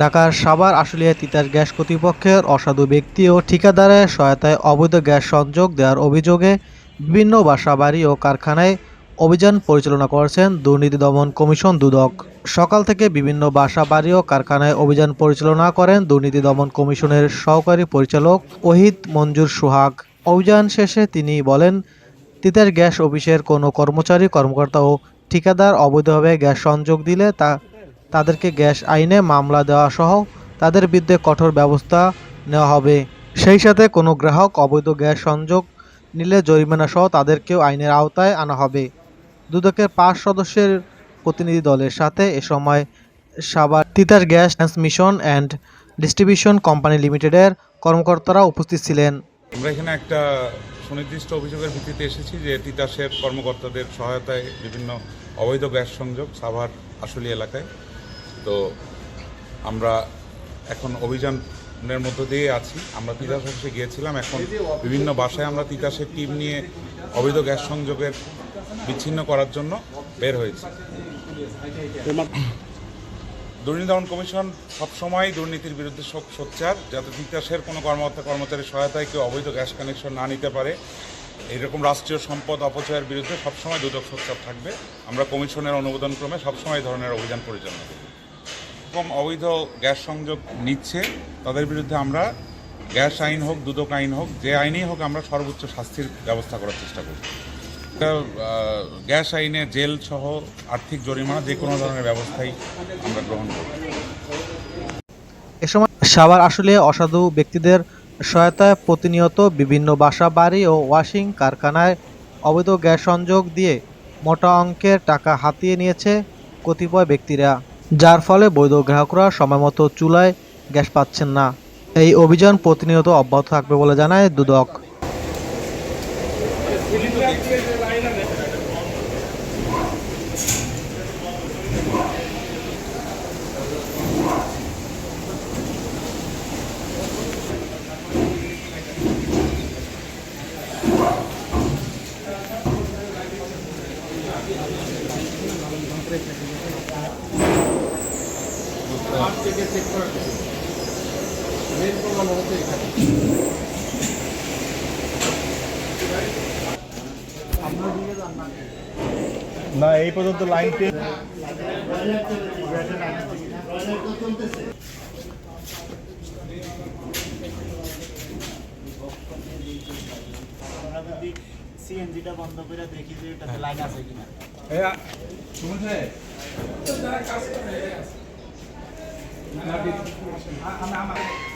ঢাকার সাভার, আশুলিয়া তিতাস গ্যাস কর্তৃপক্ষের অসাধু ব্যক্তি ও ঠিকাদারের সহায়তায় অবৈধ গ্যাস সংযোগ দেওয়ার অভিযোগে বিভিন্ন বাসাবাড়ি ও কারখানায় অভিযান পরিচালনা করছেন দুর্নীতি দমন কমিশন দুদক। সকাল থেকে বিভিন্ন বাসা বাড়ি ও কারখানায় অভিযান পরিচালনা করেন দুর্নীতি দমন কমিশনের সহকারী পরিচালক ওহিদ মঞ্জুর সোহাগ। অভিযান শেষে তিনি বলেন, তিতাস গ্যাস অফিসের কোনো কর্মচারী, কর্মকর্তা ও ঠিকাদার অবৈধভাবে গ্যাস সংযোগ দিলে তা তাদেরকে গ্যাস আইনে মামলা দেওয়া সহ তাদের বিরুদ্ধে কঠোর ব্যবস্থা নেওয়া হবে। সেই সাথে কোনো গ্রাহক অবৈধ গ্যাস সংযোগ নিলে জরিমানা সহ তাদেরকেও আইনের আওতায় আনা হবে। দুদকের পাঁচ সদস্যের প্রতিনিধি দলের সাথে এ সময় সাবার Titas gas transmission and distribution company লিমিটেডের কর্মকর্তারা উপস্থিত ছিলেন। আমরা এখানে একটা সুনির্দিষ্ট অভিযোগের ভিত্তিতে এসেছি যে তিতাসের কর্মকর্তাদের সহায়তায় বিভিন্ন অবৈধ গ্যাস সংযোগ সাভার আসলি এলাকায় তো আমরা এখন অভিযানের মধ্য দিয়ে আছি। আমরা তিতাস অফিসে গিয়েছিলাম, এখন বিভিন্ন বাসায় আমরা তিতাসের টিম নিয়ে অবৈধ গ্যাস সংযোগের বিচ্ছিন্ন করার জন্য বের হয়েছি। দুর্নীতি দমন কমিশন সবসময় দুর্নীতির বিরুদ্ধে সোচ্চার, যাতে তিতাসের কোনো কর্মকর্তা কর্মচারীর সহায়তায় কেউ অবৈধ গ্যাস কানেকশন না নিতে পারে। এরকম রাষ্ট্রীয় সম্পদ অপচয়ের বিরুদ্ধে সবসময় দুদক সোচ্চার থাকবে। আমরা কমিশনের অনুমোদন ক্রমে সবসময় ধরনের অভিযান পরিচালনা করি। এরকম অবৈধ গ্যাস সংযোগ নিচ্ছে, তাদের বিরুদ্ধে আমরা গ্যাস আইন হোক, দুদক আইন হোক, যে আইনেই হোক আমরা সর্বোচ্চ শাস্তির ব্যবস্থা করার চেষ্টা করি গ্যাস আইনে জেল সহ আর্থিক জরিমানা যে কোনো ধরনের ব্যবস্থাই আমরা গ্রহণ করি এ সময় সাভার আসলে অসাধু ব্যক্তিদের সহায়তায় প্রতিনিয়ত বিভিন্ন বাসা, বাড়ি ও ওয়াশিং কারখানায় অবৈধ গ্যাস সংযোগ দিয়ে মোটা অঙ্কের টাকা হাতিয়ে নিয়েছে কতিপয় ব্যক্তিরা। যার ফলে বৈধ গ্রাহকরা সময়মতো চুলায় গ্যাস পাচ্ছেন না। এই অভিযান প্রতিনিয়ত অব্যাহত থাকবে বলে জানায় দুদক। না এই পর্যন্ত লাইন পেয়ে আমরা যদি সিএনজিটা বন্ধ করে দেখি যে এটাতে লাইন আছে কিনা। Ang ama ko.